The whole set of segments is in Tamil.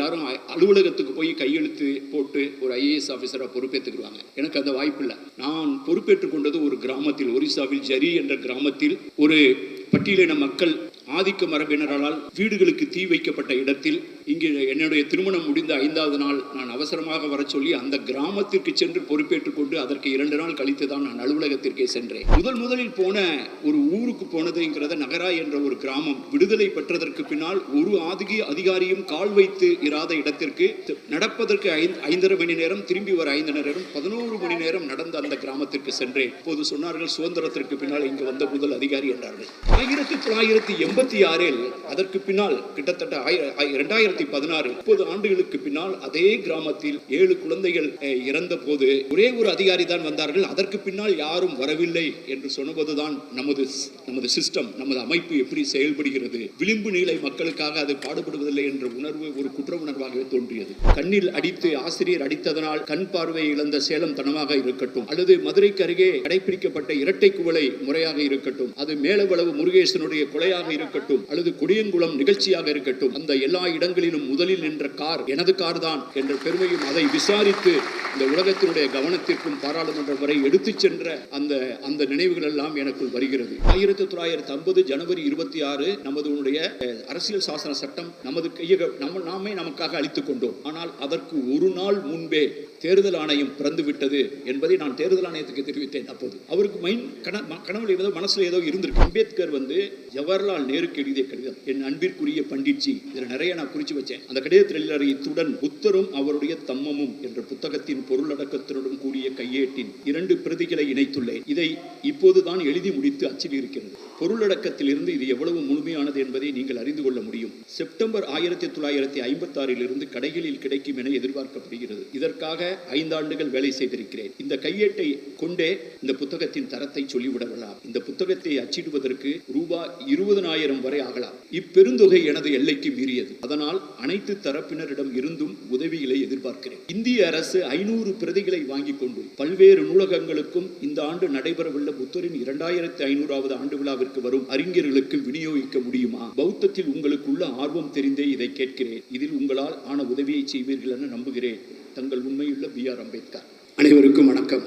எல்லாரும் அலுவலகத்துக்கு போய் கையெழுத்து போட்டு ஒரு ஐஏஎஸ் ஆஃபீஸராக பொறுப்பேற்றுக்குவாங்க எனக்கு அந்த வாய்ப்பு இல்லை. நான் பொறுப்பேற்றுக் கொண்டது ஒரு கிராமத்தில் ஒரிசாவில் ஜரி என்ற கிராமத்தில் ஒரு பட்டியலின மக்கள் ஆதிக்க மரபினரால் வீடுகளுக்கு தீ வைக்கப்பட்ட இடத்தில் இங்கு என்னுடைய திருமணம் முடிந்த ஐந்தாவது நாள் நான் அவசரமாக வர சொல்லி அந்த கிராமத்திற்கு சென்று பொறுப்பேற்றுக் கொண்டு அதற்கு இரண்டு நாள் கழித்து தான் நான் அலுவலகத்திற்கே சென்றேன். முதல் முதலில் போன ஒரு ஊருக்கு போனதுங்கிறத நகரா என்ற ஒரு கிராமம் விடுதலை பெற்றதற்கு பின்னால் ஒரு ஆதிகி அதிகாரியும் கால் வைத்து இராத இடத்திற்கு நடப்பதற்கு ஐந்து ஐந்தரை மணி நேரம் திரும்பி வர ஐந்து நேரம் பதினோரு மணி நேரம் நடந்த அந்த கிராமத்திற்கு சென்றேன். இப்போது சொன்னார்கள் சுதந்திரத்திற்கு பின்னால் இங்கு வந்த முதல் அதிகாரி என்றார்கள். ஆயிரத்தி தொள்ளாயிரத்தி எண்பத்தி ஆறில் அதற்கு பின்னால் கிட்டத்தட்ட இரண்டாயிரத்தி ரெண்டாயிரத்தி பதினாறு முப்பது ஆண்டுகளுக்கு பின்னால் அதே கிராமத்தில் ஏழு குழந்தைகள் இறந்த போது ஒரே ஒரு அதிகாரி தான் வந்தார்கள். அதற்கு பின்னால் யாரும் வரவில்லை என்று சொன்னபோதுதான் நமது நமது சிஸ்டம் நமது அமைப்பு எப்படி செயல்படுகிறது விளிம்பு நிலை மக்களுக்காக அது பாடுபடுவதில்லை என்ற உணர்வு ஒரு குற்ற உணர்வாகவே தோன்றியது. கண்ணில் அடித்து ஆசிரியர் அடித்ததனால் கண் பார்வை இழந்த சேலம் தனமாக இருக்கட்டும் அல்லது மதுரைக்கு அருகே கடைபிடிக்கப்பட்ட இரட்டை குவளை முறையாக இருக்கட்டும் அது மேலவளவு முருகேசனுடைய கொலையாக இருக்கட்டும் அல்லது கொடியங்குளம் நிகழ்ச்சியாக இருக்கட்டும் அந்த எல்லா இடங்களிலும் எல்லாவற்றிலும் முதலில் நின்ற கார் எனது கார் தான் என்ற பெருமையும் அதை விசாரித்து இந்த உலகத்தினுடைய கவனத்திற்கும் பாராளுமன்றம் வரை எடுத்துச் சென்ற அந்த அந்த நினைவுகள் எல்லாம் எனக்கு வருகிறது. ஆயிரத்தி தொள்ளாயிரத்தி ஐம்பது ஜனவரி இருபத்தி ஆறு நமது அரசியல் சாசன சட்டம் நமது கையக நம்ம நாமே நமக்காக அளித்துக் கொண்டோம். ஆனால் அதற்கு ஒரு நாள் முன்பே தேர்தல் ஆணையம் பிறந்து விட்டது என்பதை நான் தேர்தல் ஆணையத்துக்கு தெரிவித்தேன் அப்போது. அவருக்கு மைண்ட் கனவுல ஏதோ மனசுல ஏதோ இருந்திருக்கு. அம்பேத்கர் வந்து ஜவஹர்லால் நேருக்கு எழுதிய கடிதம். என் அன்பிற்குரிய பண்டிட்ஜி இதில் நிறைய நான் குறிச்சு வச்சேன். அந்த கடிதத்தில் இத்துடன் புத்தரும் அவருடைய தம்மமும் என்ற புத்தகத்தின் பொருளடக்கத்துடன் கூடிய கையேட்டின் இரண்டு பிரதிகளை இணைத்துள்ளேன். இதை இப்போதுதான் எழுதி முடித்து அச்சில் இருக்கிறது. பொருளடக்கத்தில் இது எவ்வளவு முழுமையானது என்பதை நீங்கள் அறிந்து கொள்ள முடியும். செப்டம்பர் ஆயிரத்தி தொள்ளாயிரத்தி ஐம்பத்தாறில் இருந்து கடைகளில் கிடைக்கும் என எதிர்பார்க்கப்படுகிறது. இதற்காக ஐந்தாண்டுகள் வேலை செய்திருக்கிறேன். இந்த கையேட்டை கொண்டே இந்த புத்தகத்தின் தரத்தை சொல்லிவிடலாம். இந்த புத்தகத்தை அச்சிடுவதற்கு ரூபாய் இருபதனாயிரம் வரை ஆகலாம். இப்பெருந்தொகை எனது எல்லைக்கு மீறியது. அதனால் அனைத்து தரப்பினரிடம் இருந்தும் உதவிகளை எதிர்பார்க்கிறேன். இந்திய அரசு ஐநூறு பிரதிகளை வாங்கிக் கொண்டு பல்வேறு நூலகங்களுக்கும் இந்த ஆண்டு நடைபெறவுள்ள புத்தரின் இரண்டாயிரத்தி ஐநூறாவது ஆண்டு விழாவிற்கு வரும் அறிஞர்களுக்கு விநியோகிக்க முடியுமா? பௌத்தத்தில் உங்களுக்கு உள்ள ஆர்வம் தெரிந்தே இதை கேட்கிறேன். இதில் உங்களால் ஆன உதவியை செய்வீர்கள் என நம்புகிறேன். தங்கள் உண்மையுள்ள பி ஆர் அம்பேத்கர். அனைவருக்கும் வணக்கம்.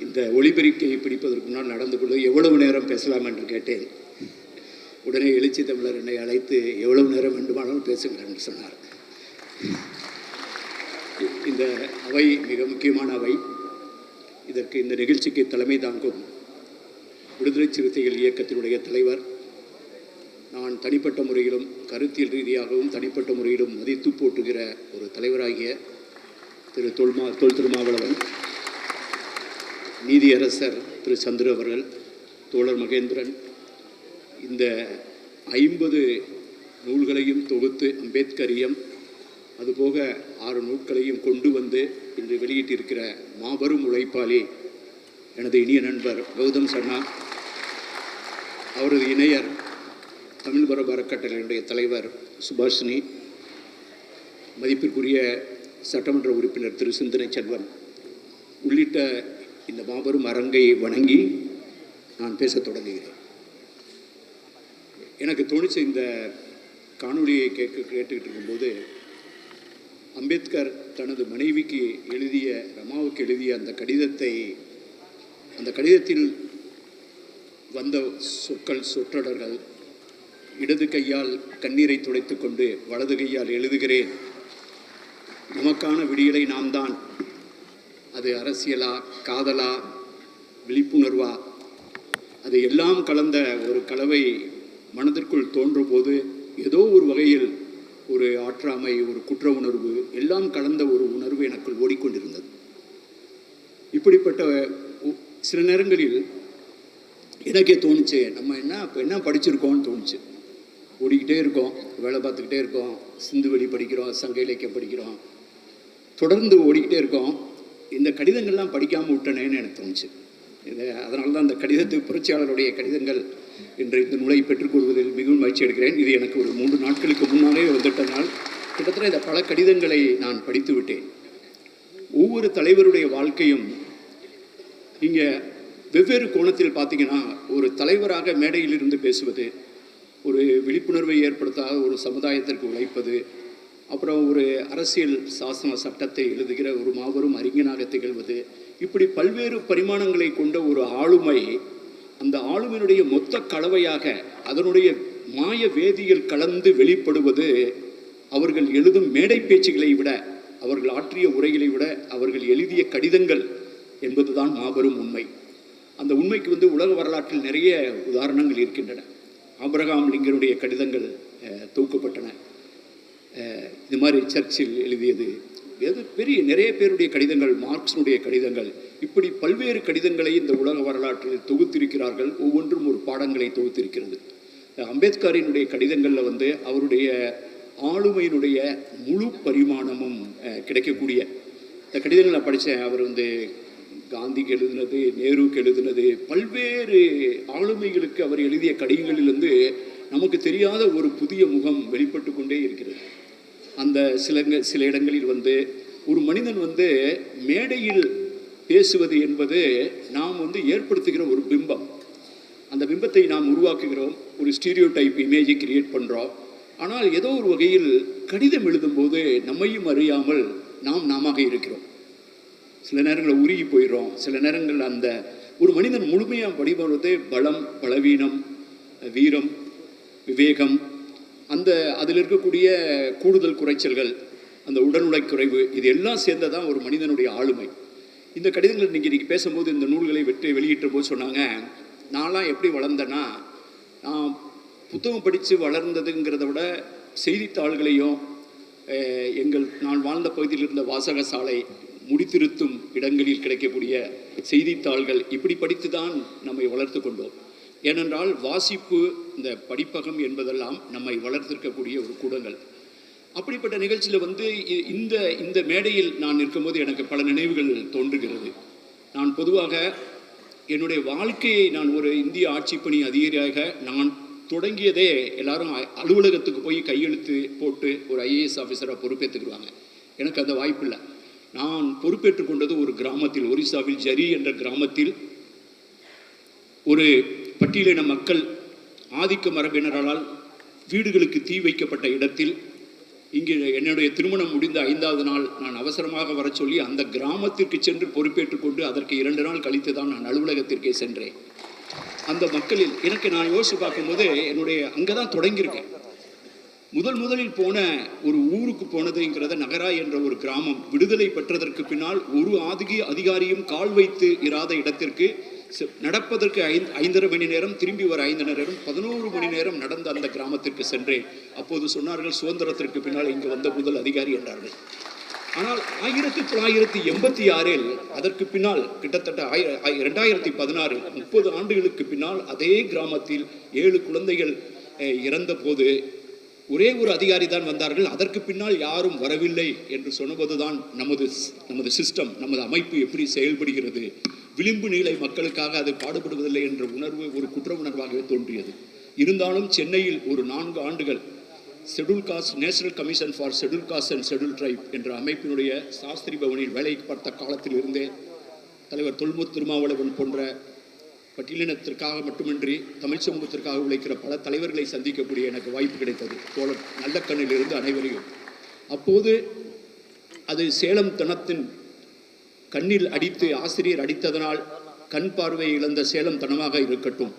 இந்த ஒளிபெருக்கையை பிடிப்பதற்கு முன்னால் நடந்து கொண்டு எவ்வளவு நேரம் பேசலாம் என்று கேட்டேன். உடனே எழுச்சி தமிழர் என்னை அழைத்து எவ்வளவு நேரம் வேண்டுமானாலும் பேசுகிறேன் என்று சொன்னார். இந்த அவை மிக முக்கியமான அவை. இதற்கு இந்த நிகழ்ச்சிக்கு தலைமை தாங்கும் விடுதலை சிறுத்தைகள் இயக்கத்தினுடைய தலைவர் நான் தனிப்பட்ட முறையிலும் கருத்தியல் ரீதியாகவும் தனிப்பட்ட முறையிலும் மதித்து போட்டுகிற ஒரு தலைவராகிய திரு தொல்மா தொல் திருமாவளவன் நீதியரசர் திரு சந்திர அவர்கள் தோழர் மகேந்திரன் இந்த ஐம்பது நூல்களையும் தொகுத்து அம்பேத்கரியம் அதுபோக ஆறு நூல்களையும் கொண்டு வந்து இன்று வெளியிட்டிருக்கிற மாபெரும் உழைப்பாளி எனது இனிய நண்பர் கௌதம் சன்னா அவரது இணையர் தமிழ் பரப அறக்கட்டளையினுடைய தலைவர் சுபாஷினி மதிப்பிற்குரிய சட்டமன்ற உறுப்பினர் திரு சிந்தனை செல்வன் உள்ளிட்ட இந்த மாபெரும் அரங்கை வணங்கி நான் பேசத் தொடங்குகிறேன். எனக்கு தோணிச்ச இந்த காணொலியை கேட்க கேட்டுக்கிட்டு இருக்கும்போது அம்பேத்கர் தனது மனைவிக்கு எழுதிய ரமாவுக்கு எழுதிய அந்த கடிதத்தை அந்த கடிதத்தில் வந்த சொற்கள் சொற்றொடர்கள் இடது கையால் கண்ணீரை துடைத்து கொண்டு வலது கையால் எழுதுகிறேன். நமக்கான விடியலை நாம் தான். அது அரசியலா காதலா விழிப்புணர்வா? அது எல்லாம் கலந்த ஒரு கலவை மனதிற்குள் தோன்றும் போது ஏதோ ஒரு வகையில் ஒரு ஆற்றாமை ஒரு குற்ற உணர்வு எல்லாம் கலந்த ஒரு உணர்வு எனக்குள் ஓடிக்கொண்டிருந்தது. இப்படிப்பட்ட சில நேரங்களில் எனக்கே தோணுச்சு நம்ம என்ன இப்போ என்ன படிச்சிருக்கோம்னு தோணுச்சு. ஓடிக்கிட்டே இருக்கோம் வேலை பார்த்துக்கிட்டே இருக்கோம் சிந்து வழி படிக்கிறோம் சங்க இலக்கியம் படிக்கிறோம். தொடர்ந்து ஓடிக்கிட்டே இருக்கோம். இந்த கடிதங்கள்லாம் படிக்காமல் விட்டனேன்னு எனக்கு தோணுச்சு. இது அதனால தான் அந்த கடிதத்து புரட்சியாளருடைய கடிதங்கள் என்ற இந்த நூலை பெற்றுக்கொள்வதில் மிகவும் மகிழ்ச்சி எடுக்கிறேன் இது எனக்கு ஒரு மூன்று நாட்களுக்கு முன்னாலே வந்துட்டனால் கிட்டத்தட்ட இந்த பல கடிதங்களை நான் படித்து விட்டேன். ஒவ்வொரு தலைவருடைய வாழ்க்கையும் இங்கே வெவ்வேறு கோணத்தில் பார்த்தீங்கன்னா ஒரு தலைவராக மேடையில் இருந்து பேசுவது ஒரு விழிப்புணர்வை ஏற்படுத்தாத ஒரு சமுதாயத்திற்கு உழைப்பது அப்புறம் ஒரு அரசியல் சாசன சட்டத்தை எழுதுகிற ஒரு மாபெரும் அறிஞனாக திகழ்வது இப்படி பல்வேறு பரிமாணங்களை கொண்ட ஒரு ஆளுமை அந்த ஆளுமையினுடைய மொத்த கலவையாக அதனுடைய மாய வேதியியல் கலந்து வெளிப்படுவது அவர்கள் எழுதும் மேடை பேச்சுகளை விட அவர்கள் ஆற்றிய உரைகளை விட அவர்கள் எழுதிய கடிதங்கள் என்பதுதான் மாபெரும் உண்மை. அந்த உண்மைக்கு வந்து உலக வரலாற்றில் நிறைய உதாரணங்கள் இருக்கின்றன. ஆபிரகாம் லிங்கனுடைய கடிதங்கள் தொகுக்கப்பட்டன. இது மாதிரி சர்ச்சில் எழுதியது எது பெரிய நிறைய பேருடைய கடிதங்கள் மார்க்ஸினுடைய கடிதங்கள் இப்படி பல்வேறு கடிதங்களை இந்த உலக வரலாற்றில் தொகுத்திருக்கிறார்கள். ஒவ்வொன்றும் ஒரு பாடங்களை தொகுத்திருக்கிறது. அம்பேத்கரினுடைய கடிதங்களில் வந்து அவருடைய ஆளுமையினுடைய முழு பரிமாணமும் கிடைக்கக்கூடிய. இந்த கடிதங்களை படித்தேன் அவர் வந்து காந்திக்கு எழுதினது நேருவுக்கு எழுதினது பல்வேறு ஆளுமைகளுக்கு அவர் எழுதிய கடிதங்களிலிருந்து நமக்கு தெரியாத ஒரு புதிய முகம் வெளிப்பட்டு கொண்டே இருக்கிறது. அந்த சில சில இடங்களில் வந்து ஒரு மனிதன் வந்து மேடையில் பேசுவது என்பது நாம் வந்து ஏற்படுத்துகிற ஒரு பிம்பம். அந்த பிம்பத்தை நாம் உருவாக்குகிறோம். ஒரு ஸ்டீரியோ டைப் இமேஜை கிரியேட் பண்ணுறோம் ஆனால் ஏதோ ஒரு வகையில் கடிதம் எழுதும்போது நம்மையும் அறியாமல் நாம் நாமாக இருக்கிறோம். சில நேரங்களில் உருகி போயிடுறோம். சில நேரங்களில் அந்த ஒரு மனிதன் முழுமையாக வழிபடுறது பலம் பலவீனம் வீரம் விவேகம் அந்த அதில் இருக்கக்கூடிய கூடுதல் குறைச்சல்கள் அந்த உடல்நலை குறைவு இது எல்லாம் சேர்ந்ததான் ஒரு மனிதனுடைய ஆளுமை. இந்த கடிதங்கள் நீங்கள் இன்றைக்கி பேசும்போது இந்த நூல்களை வெற்றி வெளியிட்ட போது சொன்னாங்க நான்லாம் எப்படி வளர்ந்தேன்னா நான் புத்தகம் படித்து வளர்ந்ததுங்கிறத விட செய்தித்தாள்களையும் எங்கள் நான் வாழ்ந்த பகுதியில் இருந்த வாசக சாலை முடித்திருத்தும் இடங்களில் கிடைக்கக்கூடிய செய்தித்தாள்கள் இப்படி படித்து தான் நம்மை வளர்த்து கொண்டோம். ஏனென்றால் வாசிப்பு இந்த படிப்பகம் என்பதெல்லாம் நம்மை வளர்த்திருக்கக்கூடிய ஒரு கூடங்கள். அப்படிப்பட்ட நிகழ்ச்சியில் வந்து இ- இந்த இந்த மேடையில் நான் இருக்கும்போது எனக்கு பல நினைவுகள் தோன்றுகிறது. நான் பொதுவாக என்னுடைய வாழ்க்கையை நான் ஒரு இந்திய ஆட்சிப்பணி அதிகாரியாக நான் தொடங்கியதே எல்லாரும் அ- அலுவலகத்துக்கு போய் கையெழுத்து போட்டு ஒரு ஐஏஎஸ் ஆஃபீஸராக பொறுப்பேற்றுக்குருவாங்க எனக்கு அந்த வாய்ப்பு இல்லை நான் பொறுப்பேற்றுக் கொண்டது ஒரு கிராமத்தில் ஒரிசாவில் ஜரி என்ற கிராமத்தில் ஒரு பட்டியலின மக்கள் ஆதிக்க மரபினரால் வீடுகளுக்கு தீ வைக்கப்பட்ட இடத்தில் இங்கே என்னுடைய திருமணம் முடிந்த ஐந்தாவது நாள் நான் அவசரமாக வரச் சொல்லி அந்த கிராமத்திற்கு சென்று பொறுப்பேற்றுக் கொண்டு அதற்கு இரண்டு நாள் கழித்து தான் நான் அலுவலகத்திற்கே சென்றேன். அந்த மக்களில் எனக்கு நான் யோசித்து பார்க்கும்போது என்னுடைய அங்கே தான் தொடங்கியிருக்கேன். முதல் முதலில் போன ஒரு ஊருக்கு போனதுங்கிறத நகரா என்ற ஒரு கிராமம் விடுதலை பெற்றதற்கு பின்னால் ஒரு ஆதிக அதிகாரியும் கால் வைத்து இராத இடத்திற்கு நடப்பதற்கு ஐந்து ஐந்தரை மணி நேரம் திரும்பி வர ஐந்து நேரம் பதினோரு மணி நேரம் நடந்த அந்த கிராமத்திற்கு சென்றேன். அப்போது சொன்னார்கள் சுதந்திரத்திற்கு பின்னால் இங்கு வந்த முதல் அதிகாரி என்றார்கள். ஆனால் ஆயிரத்தி தொள்ளாயிரத்தி எண்பத்தி ஆறில் அதற்கு பின்னால் கிட்டத்தட்ட ஆயிர- ஆயி- இரண்டாயிரத்தி பதினாறு முப்பது ஆண்டுகளுக்கு பின்னால் அதே கிராமத்தில் ஏழு குழந்தைகள் இறந்தபோது ஒரே ஒரு அதிகாரி தான் வந்தார்கள். அதற்கு பின்னால் யாரும் வரவில்லை என்று சொன்னபோதுதான் நமது நமது சிஸ்டம் நமது அமைப்பு எப்படி செயல்படுகிறது. விளிம்பு நிலை மக்களுக்காக அது பாடுபடுவதில்லை என்ற உணர்வு ஒரு குற்ற உணர்வாகவே தோன்றியது. இருந்தாலும் சென்னையில் ஒரு நான்கு ஆண்டுகள் schedule caste national commission for schedule caste and schedule tribe என்ற அமைப்பினுடைய சாஸ்திரி பவனில் வேலை பார்த்த காலத்திலிருந்தே தலைவர் தொல்முத் திருமாவளவன் போன்ற பட்டியலினத்திற்காக மட்டுமின்றி தமிழ் சமூகத்திற்காக உழைக்கிற பல தலைவர்களை சந்திக்கக்கூடிய எனக்கு வாய்ப்பு கிடைத்தது. தோழர் நல்லக்கண்ணில் இருந்து அனைவரையும். அப்போது அது சேலம் தனத்தின் கண்ணில் அடித்து ஆசிரியர் அடித்ததனால் கண் பார்வை இழந்த சேலம் தனமாக இருக்கட்டும்.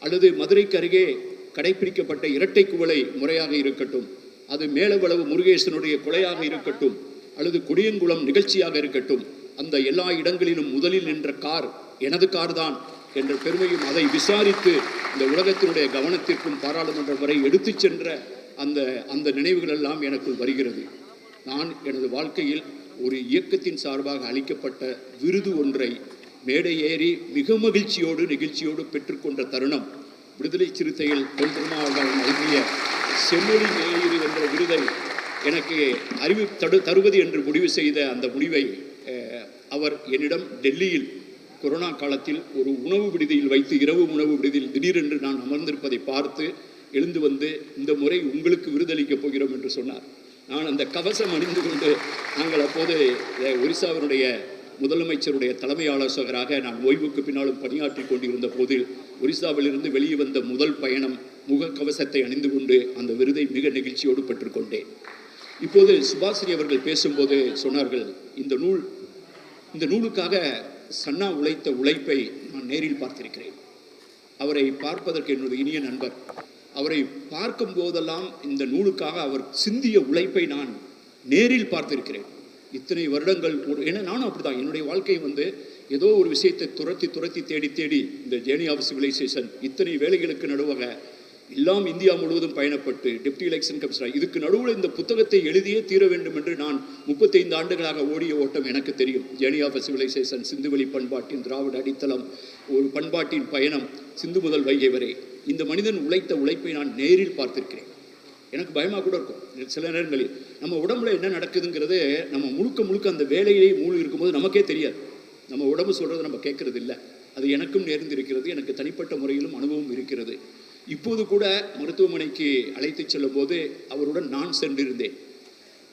அல்லது மதுரைக்கு அருகே கடைபிடிக்கப்பட்ட இரட்டை குவளை முறையாக இருக்கட்டும். அது மேலவளவு முருகேசனுடைய கொலையாக இருக்கட்டும். அல்லது கொடியங்குளம் நிகழ்ச்சியாக இருக்கட்டும். அந்த எல்லா இடங்களிலும் முதலில் நின்ற கார் எனது கார் தான் என்ற பெருமையும் அதை விசாரித்து இந்த உலகத்தினுடைய கவனத்திற்கும் பாராளுமன்றம் வரை எடுத்துச் சென்ற அந்த அந்த நினைவுகள் எல்லாம் எனக்குள் வருகிறது. நான் எனது வாழ்க்கையில் ஒரு இயக்கத்தின் சார்பாக அளிக்கப்பட்ட விருது ஒன்றை மேடை ஏறி மிக மகிழ்ச்சியோடு நெகிழ்ச்சியோடு பெற்றுக்கொண்ட தருணம். விடுதலை சிறுத்தைகள் தொல் திருமாவளவன் நல்கிய செம்மொழி ஞாயிறு என்ற விருதை எனக்கு அறிவி தடு தருவது என்று முடிவு செய்த அந்த முடிவை அவர் என்னிடம் டெல்லியில் கொரோனா காலத்தில் ஒரு உணவு விடுதியில் வைத்து இரவு உணவு விடுதியில் திடீரென்று நான் அமர்ந்திருப்பதை பார்த்து எழுந்து வந்து இந்த முறை உங்களுக்கு விருதளிக்கப் போகிறோம் என்று சொன்னார். நான் அந்த கவசம் அணிந்து கொண்டு நாங்கள் அப்போது ஒரிசாவினுடைய முதலமைச்சருடைய தலைமை ஆலோசகராக நான் ஓய்வுக்கு பின்னாலும் பணியாற்றி கொண்டிருந்த போதில் ஒரிசாவிலிருந்து வெளியே வந்த முதல் பயணம் முகக்கவசத்தை அணிந்து கொண்டு அந்த விருதை மிக நெகிழ்ச்சியோடு பெற்றுக்கொண்டேன் இப்போது சுபாஸ்ரீ அவர்கள் பேசும்போது சொன்னார்கள் இந்த நூல் இந்த நூலுக்காக சன்னா உழைத்த உழைப்பை நான் நேரில் பார்த்திருக்கிறேன். அவரை பார்ப்பதற்கு என்னுடைய இனிய நண்பர் அவரை பார்க்கும் போதெல்லாம் இந்த நூலுக்காக அவர் சிந்திய உழைப்பை நான் நேரில் பார்த்திருக்கிறேன். இத்தனை வருடங்கள் ஒரு ஏன்னா நானும் அப்படிதான் என்னுடைய வாழ்க்கை வந்து ஏதோ ஒரு விஷயத்தை துரத்தி துரத்தி தேடி தேடி இந்த ஜேர்னி ஆஃப் சிவிலைசேஷன் இத்தனை வேலைகளுக்கு நடுவாக எல்லாம் இந்தியா முழுவதும் பயணப்பட்டு டெப்டி எலெக்ஷன் கமிஷனர் இதுக்கு நடுவில் இந்த புத்தகத்தை எழுதியே தீர வேண்டும் என்று நான் முப்பத்தைந்து ஆண்டுகளாக ஓடிய ஓட்டம் எனக்கு தெரியும். ஜேர்னி ஆஃப் சிவிலைசேஷன் சிந்துவெளி பண்பாட்டின் திராவிட அடித்தளம் ஒரு பண்பாட்டின் பயணம் சிந்து முதல் வைகை வரை. இந்த மனிதன் உழைத்த உழைப்பை நான் நேரில் பார்த்திருக்கிறேன். எனக்கு பயமாக கூட இருக்கும். சில நேரங்களில் நம்ம உடம்புல என்ன நடக்குதுங்கிறது நம்ம முழுக்க முழுக்க அந்த வேலையிலே மூழ்கி இருக்கும்போது நமக்கே தெரியாது. நம்ம உடம்பு சொல்கிறது நம்ம கேட்கறது இல்லை அது எனக்கும் நேர்ந்திருக்கிறது. எனக்கு தனிப்பட்ட முறையிலும் அனுபவம் இருக்கிறது. இப்போது கூட மருத்துவமனைக்கு அழைத்து செல்லும் போது அவருடன் நான் சென்றிருந்தேன்.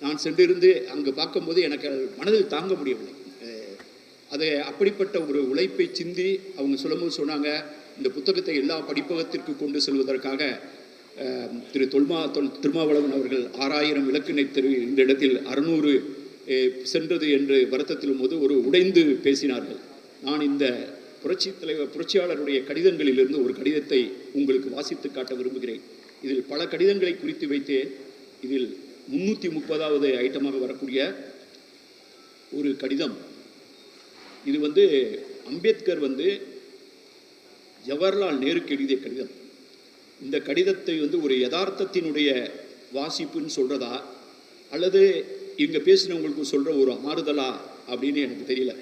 நான் சென்றிருந்து அங்கு பார்க்கும்போது எனக்கு அது மனதில் தாங்க முடியவில்லை. அது அப்படிப்பட்ட ஒரு உழைப்பை சிந்தி அவங்க சொல்லும்போது சொன்னாங்க இந்த புத்தகத்தை எல்லா படிப்பகத்திற்கு கொண்டு செல்வதற்காக திரு தொல்மா தொல் திருமாவளவன் அவர்கள் ஆறாயிரம் விளக்கினை தெரு இந்த இடத்தில் அறுநூறு சென்றது என்று வருத்தத்திலும் போது ஒரு உடைந்து பேசினார்கள். நான் இந்த புரட்சி தலைவர் புரட்சியாளருடைய கடிதங்களிலிருந்து ஒரு கடிதத்தை உங்களுக்கு வாசித்து காட்ட விரும்புகிறேன். இதில் பல கடிதங்களை குறித்து வைத்து இதில் முன்னூற்றி முப்பதாவது ஐட்டமாக வரக்கூடிய ஒரு கடிதம். இது வந்து அம்பேத்கர் வந்து ஜவஹர்லால் நேருக்கு எழுதிய கடிதம். இந்த கடிதத்தை வந்து ஒரு யதார்த்தத்தினுடைய வாசிப்புன்னு சொல்கிறதா அல்லது இங்கே பேசினவங்களுக்கு சொல்கிற ஒரு மாறுதலா? அப்படின்னு எனக்கு தெரியல.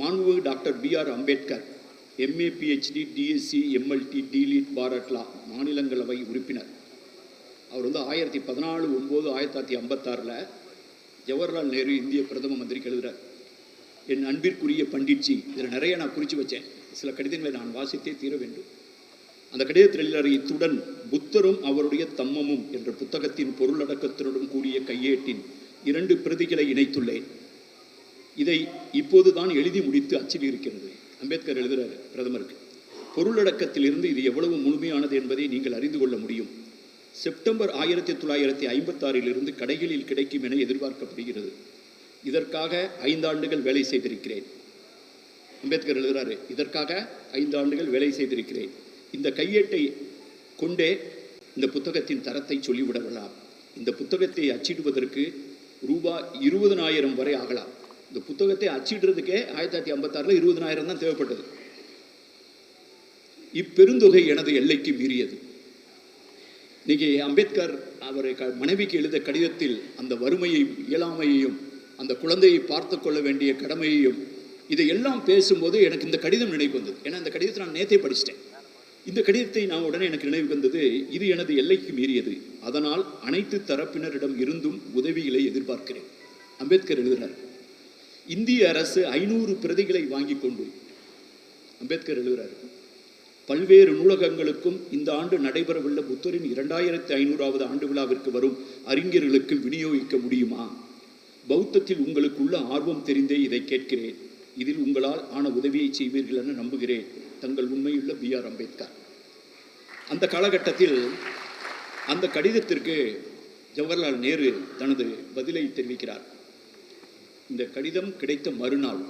மாண்புமிகு doctor BR Ambedkar. MA PhD DSc MLD DLitt bar at law மாநிலங்களவை உறுப்பினர். அவர் வந்து ஆயிரத்தி பதினாலு ஒம்பது ஆயிரத்தி தொள்ளாயிரத்தி ஐம்பத்தாறில் ஜவஹர்லால் நேரு இந்திய பிரதம மந்திரிக்கு எழுதுகிறார் என் அன்பிற்குரிய பண்டிட்ஜி இதில் நிறைய நான் குறித்து வச்சேன். சில கடிதங்களை நான் வாசித்தே தீர வேண்டும். அந்த கடிதத்தில் இத்துடன் புத்தரும் அவருடைய தம்மமும் என்ற புத்தகத்தின் பொருளடக்கத்தினுடன் கூடிய கையேட்டின் இரண்டு பிரதிகளை இணைத்துள்ளேன். இதை இப்போது தான் எழுதி முடித்து அச்சில் இருக்கிறது. அம்பேத்கர் எழுதுகிறார் பிரதமருக்கு பொருளடக்கத்திலிருந்து இது எவ்வளவு முழுமையானது என்பதை நீங்கள் அறிந்து கொள்ள முடியும். செப்டம்பர் ஆயிரத்தி தொள்ளாயிரத்தி ஐம்பத்தாறிலிருந்து கடைகளில் கிடைக்கும் என எதிர்பார்க்கப்படுகிறது. இதற்காக ஐந்தாண்டுகள் வேலை செய்திருக்கிறேன். அம்பேத்கர் எழுதுகிறாரு இதற்காக ஐந்து ஆண்டுகள் வேலை செய்திருக்கிறேன். இந்த கையேட்டை கொண்டே இந்த புத்தகத்தின் தரத்தை சொல்லிவிடலாம். இந்த புத்தகத்தை அச்சிடுவதற்கு ரூபாய் இருபதனாயிரம் வரை ஆகலாம். இந்த புத்தகத்தை அச்சிடுறதுக்கே ஆயிரத்தி தொள்ளாயிரத்தி ஐம்பத்தாறில் இருபதனாயிரம் தான் தேவைப்பட்டது. இப்பெருந்தொகை எனது எல்லைக்கு மீறியது. இன்னைக்கு அம்பேத்கர் அவரை க மனைவிக்கு எழுத கடிதத்தில் அந்த வறுமையையும் இயலாமையையும் அந்த குழந்தையை பார்த்து கொள்ள வேண்டிய கடமையையும் இதையெல்லாம் பேசும்போது எனக்கு இந்த கடிதம் நினைவு வந்தது. ஏன்னா இந்த கடிதத்தை நான் நேத்தே படிச்சிட்டேன். இந்த கடிதத்தை நான் உடனே எனக்கு நினைவு வந்தது இது எனது எல்லைக்கு மீறியது. அதனால் அனைத்து தரப்பினரிடம் இருந்தும் உதவிகளை எதிர்பார்க்கிறேன். அம்பேத்கர் எழுதுகிறார் இந்திய அரசு ஐநூறு பிரதிகளை வாங்கி கொண்டு அம்பேத்கர் எழுதுகிறார் பல்வேறு நூலகங்களுக்கும் இந்த ஆண்டு நடைபெறவுள்ள புத்தரின் இரண்டாயிரத்தி ஐநூறாவது ஆண்டு விழாவிற்கு வரும் அறிஞர்களுக்கு விநியோகிக்க முடியுமா? பௌத்தத்தில் உங்களுக்கு உள்ள ஆர்வம் தெரிந்தே இதை கேட்கிறேன். இதில் உங்களால் ஆன உதவியை செய்வீர்கள் என நம்புகிறேன் தங்கள் உண்மையுள்ள பி ஆர் அம்பேத்கர். அந்த காலகட்டத்தில் அந்த கடிதத்திற்கு ஜவஹர்லால் நேரு தனது பதிலை தெரிவிக்கிறார். இந்த கடிதம் கிடைத்த மறுநாள்.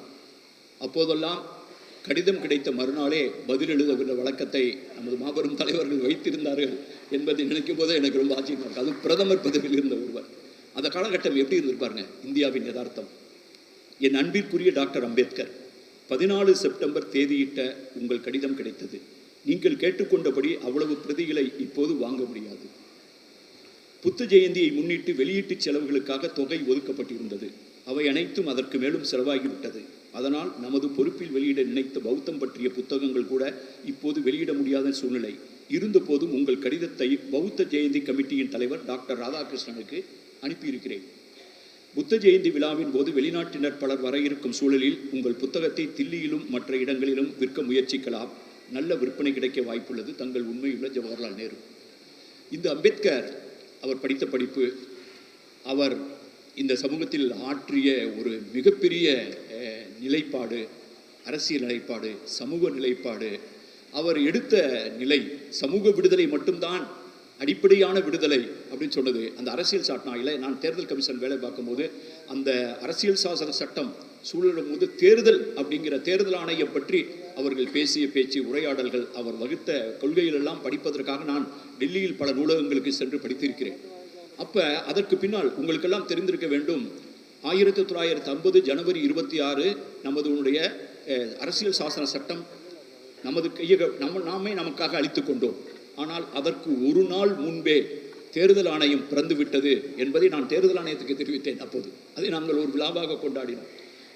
அப்போதெல்லாம் கடிதம் கிடைத்த மறுநாளே பதில் எழுதுகின்ற வழக்கத்தை நமது மாபெரும் தலைவர்கள் வைத்திருந்தார்கள் என்பதை நினைக்கும் போது எனக்கு ரொம்ப ஆச்சரியமாக இருக்கு. அதுவும் பிரதமர் பதவியில் இருந்த ஒருவர். அந்த காலகட்டம் எப்படி இருந்திருப்பாருங்க இந்தியாவின் யதார்த்தம். என் அன்பிற்குரிய டாக்டர் அம்பேத்கர் பதினாலு செப்டம்பர் தேதியிட்ட உங்கள் கடிதம் கிடைத்தது. நீங்கள் கேட்டுக்கொண்டபடி அவ்வளவு பிரதிகளை இப்போது வாங்க முடியாது. புத்த ஜெயந்தியை முன்னிட்டு வெளியீட்டு செலவுகளுக்காக தொகை ஒதுக்கப்பட்டிருந்தது. அவை அனைத்தும் அதற்கு மேலும் செலவாகிவிட்டது. அதனால் நமது பொறுப்பில் வெளியிட நினைத்த பௌத்தம் பற்றிய புத்தகங்கள் கூட இப்போது வெளியிட முடியாத சூழ்நிலை. இருந்தபோதும் உங்கள் கடிதத்தை பௌத்த ஜெயந்தி கமிட்டியின் தலைவர் டாக்டர் ராதாகிருஷ்ணனுக்கு அனுப்பியிருக்கிறேன். புத்த ஜெயந்தி விழாவின் போது வெளிநாட்டினர் பலர் வர இருக்கும் சூழலில் உங்கள் புத்தகத்தை தில்லியிலும் மற்ற இடங்களிலும் விற்க முயற்சிக்கலாம். நல்ல விற்பனை கிடைக்க வாய்ப்புள்ளது. தங்கள் உண்மையுள்ள ஜவஹர்லால் நேரு. இந்த அம்பேத்கர் அவர் படித்த படிப்பு அவர் இந்த சமூகத்தில் ஆற்றிய ஒரு மிகப்பெரிய நிலைப்பாடு அரசியல் நிலைப்பாடு சமூக நிலைப்பாடு. அவர் எடுத்த நிலை சமூக விடுதலை மட்டும்தான் அடிப்படையான விடுதலை அப்படின்னு சொன்னது. அந்த அரசியல் சாட்டினாயில நான் தேர்தல் கமிஷன் வேலை பார்க்கும்போது அந்த அரசியல் சாசன சட்டம் சூழலும் போது தேர்தல் அப்படிங்கிற தேர்தல் ஆணையம் பற்றி அவர்கள் பேசிய பேச்சு உரையாடல்கள் அவர் வகுத்த கொள்கைகளெல்லாம் படிப்பதற்காக நான் டெல்லியில் பல நூலகங்களுக்கு சென்று படித்திருக்கிறேன். அப்போ அதற்கு பின்னால் உங்களுக்கெல்லாம் தெரிந்திருக்க வேண்டும். ஆயிரத்தி தொள்ளாயிரத்தி ஐம்பது ஜனவரி இருபத்தி ஆறு நமது உன்னுடைய அரசியல் சாசன சட்டம் நமது கையக நம்ம நாமே நமக்காக அளித்து கொண்டோம். ஆனால் அதற்கு ஒரு நாள் முன்பே தேர்தல் ஆணையம் பிறந்து விட்டது என்பதை நான் தேர்தல் ஆணையத்துக்கு தெரிவித்தேன் அப்போது. அதை நாங்கள் ஒரு விழாவாக கொண்டாடினோம்.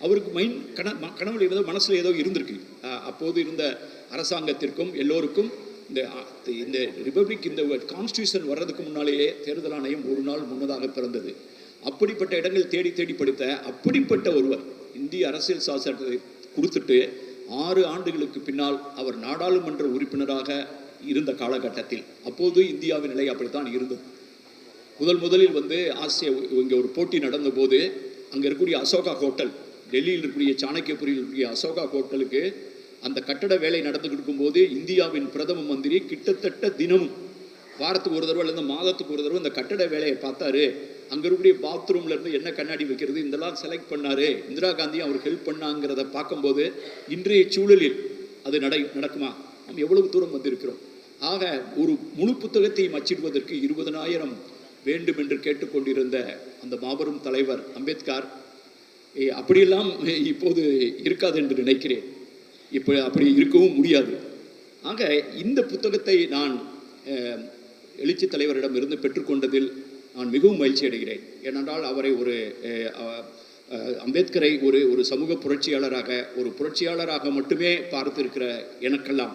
அவருக்கு மைண்ட் கன ம- கனவுல ஏதோ மனசில் ஏதோ இருந்திருக்கு. அப்போது இருந்த அரசாங்கத்திற்கும் எல்லோருக்கும் இந்த இந்த ரிப்பப்ளிக் இந்த கான்ஸ்டியூஷன் வர்றதுக்கு முன்னாலேயே தேர்தல் ஆணையம் ஒரு நாள் முன்னதாக பிறந்தது. அப்படிப்பட்ட இடங்கள் தேடி தேடி படித்த அப்படிப்பட்ட ஒருவர் இந்திய அரசியல் சாசனத்தை கொடுத்துட்டு ஆறு ஆண்டுகளுக்கு பின்னால் அவர் நாடாளுமன்ற உறுப்பினராக இருந்த காலகட்டத்தில். அப்போது இந்தியாவின் நிலை அப்படித்தான் இருந்தது. முதல் முதலில் வந்து ஆசிய இங்கே ஒரு போட்டி நடந்தபோது அங்கே இருக்கக்கூடிய அசோகா ஹோட்டல் டெல்லியில் இருக்கக்கூடிய சாணக்கியபுரியில் இருக்கக்கூடிய அசோகா ஹோட்டலுக்கு அந்த கட்டட வேலை நடந்துகிட்டு இருக்கும்போது இந்தியாவின் பிரதம மந்திரி கிட்டத்தட்ட தினமும் வாரத்துக்கு ஒரு தடவை அல்லது மாதத்துக்கு ஒரு தடவை இந்த கட்டட வேலையை பார்த்தாரு. அங்கே இருக்கக்கூடிய பாத்ரூம்ல இருந்து என்ன கண்ணாடி வைக்கிறது இதெல்லாம் செலக்ட் பண்ணாரு. இந்திரா காந்தியும் அவருக்கு ஹெல்ப் பண்ணாங்கிறத பார்க்கும்போது இன்றைய சூழலில் அது நடை நடக்குமா? நாம் எவ்வளவு தூரம் வந்திருக்கிறோம்? ஆக ஒரு முழு புத்தகத்தை அச்சிடுவதற்கு இருபதனாயிரம் வேண்டும் என்று கேட்டுக்கொண்டிருந்த அந்த மாபெரும் தலைவர் அம்பேத்கர் ஏ, அப்படியெல்லாம் இப்போது இருக்காது என்று நினைக்கிறேன். இப்போ அப்படி இருக்கவும் முடியாது. ஆக இந்த புத்தகத்தை நான் எழுச்சி தலைவரிடம் இருந்து பெற்றுக்கொண்டதில் நான் மிகவும் மகிழ்ச்சி அடைகிறேன். ஏனென்றால் அவரை ஒரு அம்பேத்கரை ஒரு ஒரு சமூக புரட்சியாளராக ஒரு புரட்சியாளராக மட்டுமே பார்த்திருக்கிற எனக்கெல்லாம்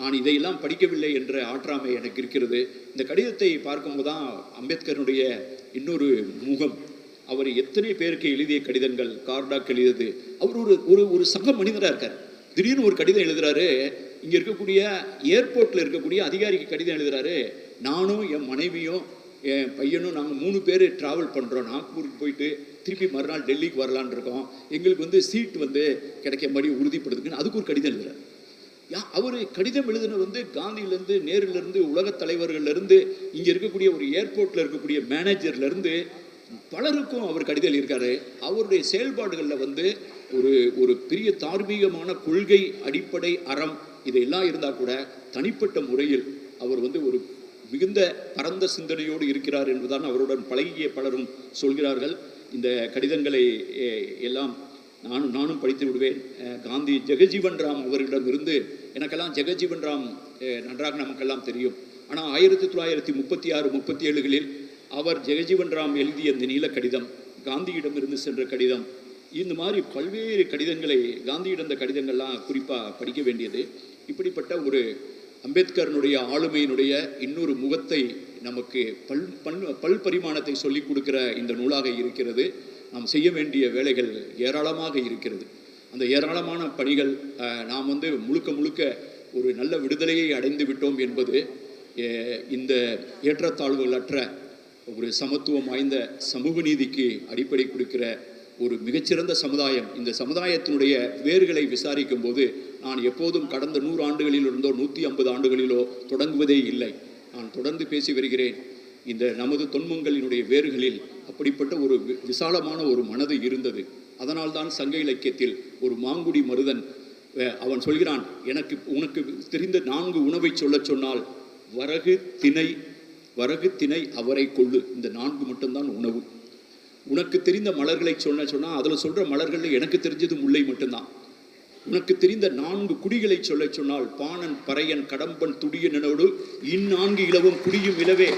நான் இதையெல்லாம் படிக்கவில்லை என்ற ஆற்றாமை எனக்கு இருக்கிறது. இந்த கடிதத்தை பார்க்கும்போது தான் அம்பேத்கரனுடைய இன்னொரு முகம். அவர் எத்தனை பேருக்கு எழுதிய கடிதங்கள் கார்டாக் எழுதியது. அவர் ஒரு ஒரு ஒரு சக மனிதராக இருக்கார். திடீர்னு ஒரு கடிதம் எழுதுறாரு இங்கே இருக்கக்கூடிய ஏர்போர்ட்டில் இருக்கக்கூடிய அதிகாரிக்கு கடிதம் எழுதுறாரு நானும் என் மனைவியும் என் பையனும் நாங்கள் மூணு பேர் ட்ராவல் பண்ணுறோம் நாக்பூருக்கு போயிட்டு திருப்பி மறுநாள் டெல்லிக்கு வரலான்னு இருக்கோம். எங்களுக்கு வந்து சீட் வந்து கிடைக்க மாதிரி உறுதிப்படுத்துக்குன்னு அதுக்கு ஒரு கடிதம் எழுதுறாரு. யா அவர் கடிதம் எழுதினது வந்து காந்தியிலேருந்து நேருலேருந்து உலகத் தலைவர்கள்லேருந்து இங்கே இருக்கக்கூடிய ஒரு ஏர்போர்ட்டில் இருக்கக்கூடிய மேனேஜர்லேருந்து பலருக்கும் அவர் கடிதம் எழுதியிருக்காரு. அவருடைய செயல்பாடுகளில் வந்து ஒரு ஒரு பெரிய தார்மீகமான கொள்கை அடிப்படை அறம் இதெல்லாம் இருந்தால் கூட தனிப்பட்ட முறையில் அவர் வந்து ஒரு மிகுந்த பரந்த சிந்தனையோடு இருக்கிறார் என்பதுதான் அவருடன் பழகிய பலரும் சொல்கிறார்கள். இந்த கடிதங்களை எல்லாம் நானும் நானும் படித்து விடுவேன். காந்தி ஜெகஜீவன் ராம் அவர்களிடம் இருந்து எனக்கெல்லாம் ஜெகஜீவன் ராம் நன்றாக நமக்கெல்லாம் தெரியும். ஆனால் ஆயிரத்தி தொள்ளாயிரத்தி முப்பத்தி ஆறு முப்பத்தி ஏழுகளில் அவர் ஜெகஜீவன் ராம் எழுதிய இந்த நீல கடிதம் காந்தியிடமிருந்து சென்ற கடிதம் இந்த மாதிரி பல்வேறு கடிதங்களை காந்தியிடம் இந்த கடிதங்கள்லாம் குறிப்பாக படிக்க வேண்டியது. இப்படிப்பட்ட ஒரு அம்பேத்கரனுடைய ஆளுமையினுடைய இன்னொரு முகத்தை நமக்கு பல் பல் பல் பரிமாணத்தை சொல்லிக் கொடுக்கிற இந்த நூலாக இருக்கிறது. நாம் செய்ய வேண்டிய வேலைகள் ஏராளமாக இருக்கிறது. அந்த ஏராளமான பணிகள் நாம் வந்து முழுக்க முழுக்க ஒரு நல்ல விடுதலையை அடைந்து விட்டோம் என்பது இந்த ஏற்றத்தாழ்வுகளற்ற ஒரு சமத்துவம் வாய்ந்த சமூக நீதிக்கு அடிப்படை கொடுக்கிற ஒரு மிகச்சிறந்த சமுதாயம். இந்த சமுதாயத்தினுடைய வேர்களை விசாரிக்கும் போது நான் எப்போதும் கடந்த நூறு ஆண்டுகளில் இருந்தோ நூற்றி ஐம்பது ஆண்டுகளிலோ தொடங்குவதே இல்லை. நான் தொடர்ந்து பேசி வருகிறேன். இந்த நமது தொன்மங்களினுடைய வேர்களில் அப்படிப்பட்ட ஒரு வி- விசாலமான ஒரு மனது இருந்தது. அதனால்தான் சங்க இலக்கியத்தில் ஒரு மாங்குடி மருதன் அஹ், அவன் சொல்கிறான் எனக்கு உனக்கு தெரிந்த நான்கு உணவை சொல்லச் சொன்னால் வரகு திணை வரகு திணை அவரை கொள்ளு. இந்த நான்கு மட்டும்தான் உணவு. உனக்கு தெரிந்த மலர்களை சொன்ன சொன்னால் அதில் சொல்கிற மலர்களில் எனக்கு தெரிஞ்சது முல்லை மட்டும்தான். உனக்கு தெரிந்த நான்கு குடிகளை சொல்ல சொன்னால் பாணன் பறையன் கடம்பன் துடியனோடு இந்நான்கு இளவும் குடியும் இலவே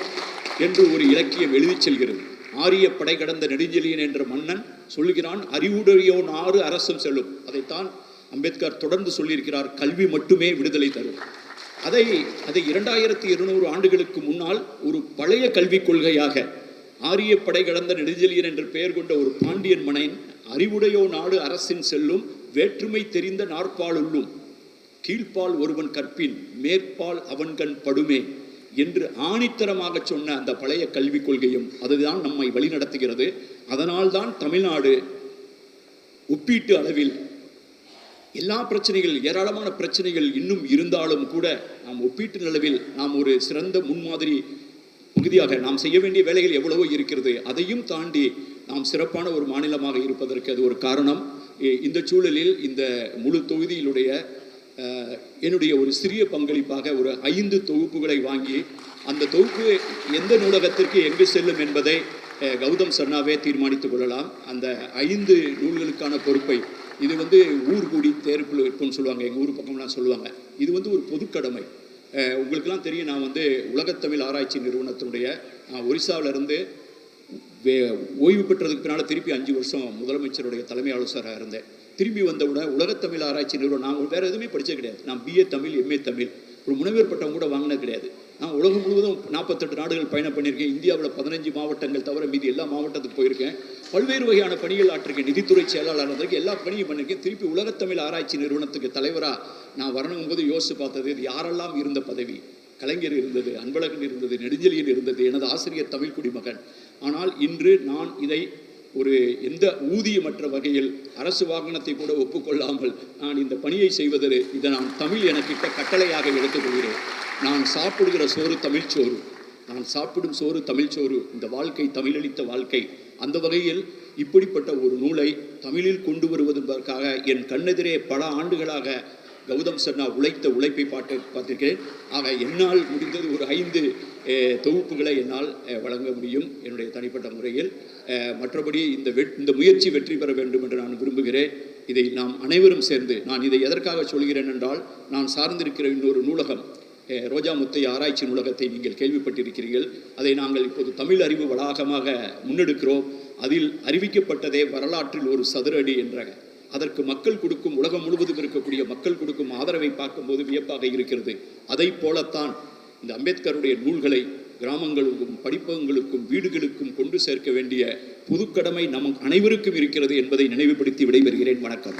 என்று ஒரு இலக்கியம் எழுதி செல்கிறது. ஆரிய படை கடந்த நெடுஞ்செலியன் என்ற மன்னன் சொல்கிறான் அறிவுடையோன் ஆறு அரசும் செல்லும். அதைத்தான் அம்பேத்கர் தொடர்ந்து சொல்லியிருக்கிறார் கல்வி மட்டுமே விடுதலை தரும். அதை அதை இரண்டாயிரத்தி இருநூறு ஆண்டுகளுக்கு முன்னால் ஒரு பழைய கல்விக் கொள்கையாக ஆரிய படை கடந்த நெடுஞ்செலியன் என்று பெயர் கொண்ட ஒரு பாண்டியன் மனைன் அறிவுடையோ நாடு அரசின் செல்லும் வேற்றுமை தெரிந்த நாற்பாலுள்ளும் கீழ்ப்பால் ஒருவன் கற்பின் மேற்பால் அவன்கண் படுமே என்று ஆணித்தரமாக சொன்ன அந்த பழைய கல்விக் கொள்கையும் அதுதான் நம்மை வழிநடத்துகிறது அதனால்தான் தமிழ்நாடு ஒப்பீட்டு அளவில் எல்லா பிரச்சனைகள் ஏராளமான பிரச்சனைகள் இன்னும் இருந்தாலும் கூட நாம் ஒப்பீட்டு அளவில் நாம் ஒரு சிறந்த முன்மாதிரி மிகுதியாக நாம் செய்ய வேண்டிய வேலைகள் எவ்வளவோ இருக்கிறது அதையும் தாண்டி நாம் சிறப்பான ஒரு மாநிலமாக இருப்பதற்கு அது ஒரு காரணம். இந்த சூழலில் இந்த முழு தொகுதியிலுடைய என்னுடைய ஒரு சிறிய பங்களிப்பாக ஒரு ஐந்து தொகுப்புகளை வாங்கி அந்த தொகுப்பு எந்த நூலகத்திற்கு எங்கு செல்லும் என்பதை கௌதம் சர்ணாவே தீர்மானித்துக் கொள்ளலாம். அந்த ஐந்து நூல்களுக்கான பொறுப்பை இது வந்து ஊர் கூடி தேர்க்குழு இருக்குன்னு சொல்லுவாங்க எங்கள் ஊர் பக்கம்லாம் சொல்லுவாங்க. இது வந்து ஒரு பொதுக்கடமை. உங்களுக்கெல்லாம் தெரியும் நான் வந்து உலகத்தமிழ் ஆராய்ச்சி நிறுவனத்தினுடைய நான் இருந்து வே ஓய்வு பெற்றதுக்கு பின்னால் திருப்பி அஞ்சு வருஷம் முதலமைச்சருடைய தலைமை ஆலோசகராக இருந்தேன். திரும்பி வந்தவுடன் உலகத்தமிழ் ஆராய்ச்சி நிறுவனம் நான் வேறு எதுவுமே படித்தது கிடையாது. நான் பிஏ தமிழ் எம்ஏ தமிழ் ஒரு முனைவர் பட்டம் கூட வாங்கினது கிடையாது. நான் உலகம் முழுவதும் நாற்பத்தெட்டு நாடுகள் பயணம் பண்ணியிருக்கேன். இந்தியாவில் பதினஞ்சு மாவட்டங்கள் தவிர மீதி எல்லா மாவட்டத்துக்கு போயிருக்கேன். பல்வேறு வகையான பணிகள் ஆற்றிருக்கேன். நிதித்துறை செயலாளர் இருந்திருக்கேன் எல்லா பணியும் பண்ணியிருக்கேன். திருப்பி உலகத்தமிழ் ஆராய்ச்சி நிறுவனத்துக்கு தலைவராக நான் வரணும் போது யோசித்து பார்த்தது இது யாரெல்லாம் இருந்த பதவி? கலைஞர் இருந்தது அன்பழகன் இருந்தது நெடுஞ்செலியன் இருந்தது எனது ஆசிரியர் தமிழ் குடிமகன். ஆனால் இன்று நான் இதை ஒரு எந்த ஊதியமற்ற வகையில் அரசு வாகனத்தை கூட ஒப்புக்கொள்ளாமல் நான் இந்த பணியை செய்வதில் இதை நான் தமிழ் எனக்கிட்ட கட்டளையாக எடுத்துக்கொள்கிறேன். நான் சாப்பிடுகிற சோறு தமிழ்ச்சோறு நான் சாப்பிடும் சோறு தமிழ்ச்சோறு இந்த வாழ்க்கை தமிழளித்த வாழ்க்கை. அந்த வகையில் இப்படிப்பட்ட ஒரு நூலை தமிழில் கொண்டு வருவதற்காக என் கண்ணெதிரே பல ஆண்டுகளாக கௌதம் சர்ணா உழைத்த உழைப்பை பாட்டு பார்த்திருக்கிறேன். ஆக என்னால் முடிந்தது ஒரு ஐந்து தொகுப்புகளை என்னால் வழங்க முடியும் என்னுடைய தனிப்பட்ட முறையில். மற்றபடி இந்த வெட் இந்த முயற்சி வெற்றி பெற வேண்டும் என்று நான் விரும்புகிறேன். இதை நாம் அனைவரும் சேர்ந்து நான் இதை எதற்காக சொல்கிறேன் என்றால் நான் சார்ந்திருக்கிற இன்னொரு நூலகம் ரோஜா முத்தைய ஆராய்ச்சி நூலகத்தை நீங்கள் கேள்விப்பட்டிருக்கிறீர்கள். அதை நாங்கள் இப்போது தமிழ் அறிவு வளாகமாக முன்னெடுக்கிறோம். அதில் அறிவிக்கப்பட்டதே வரலாற்றில் ஒரு சதுரடி என்ற அதற்கு மக்கள் கொடுக்கும் உலகம் முழுவதும் இருக்கக்கூடிய மக்கள் கொடுக்கும் ஆதரவை பார்க்கும்போது வியப்பாக இருக்கிறது. அதை போலத்தான் இந்த அம்பேத்கருடைய நூல்களை கிராமங்களுக்கும் படிப்பகங்களுக்கும் வீடுகளுக்கும் கொண்டு சேர்க்க வேண்டிய புதுக்கடமை நம் அனைவருக்கும் இருக்கிறது என்பதை நினைவுபடுத்தி விடைபெறுகிறேன். வணக்கம்.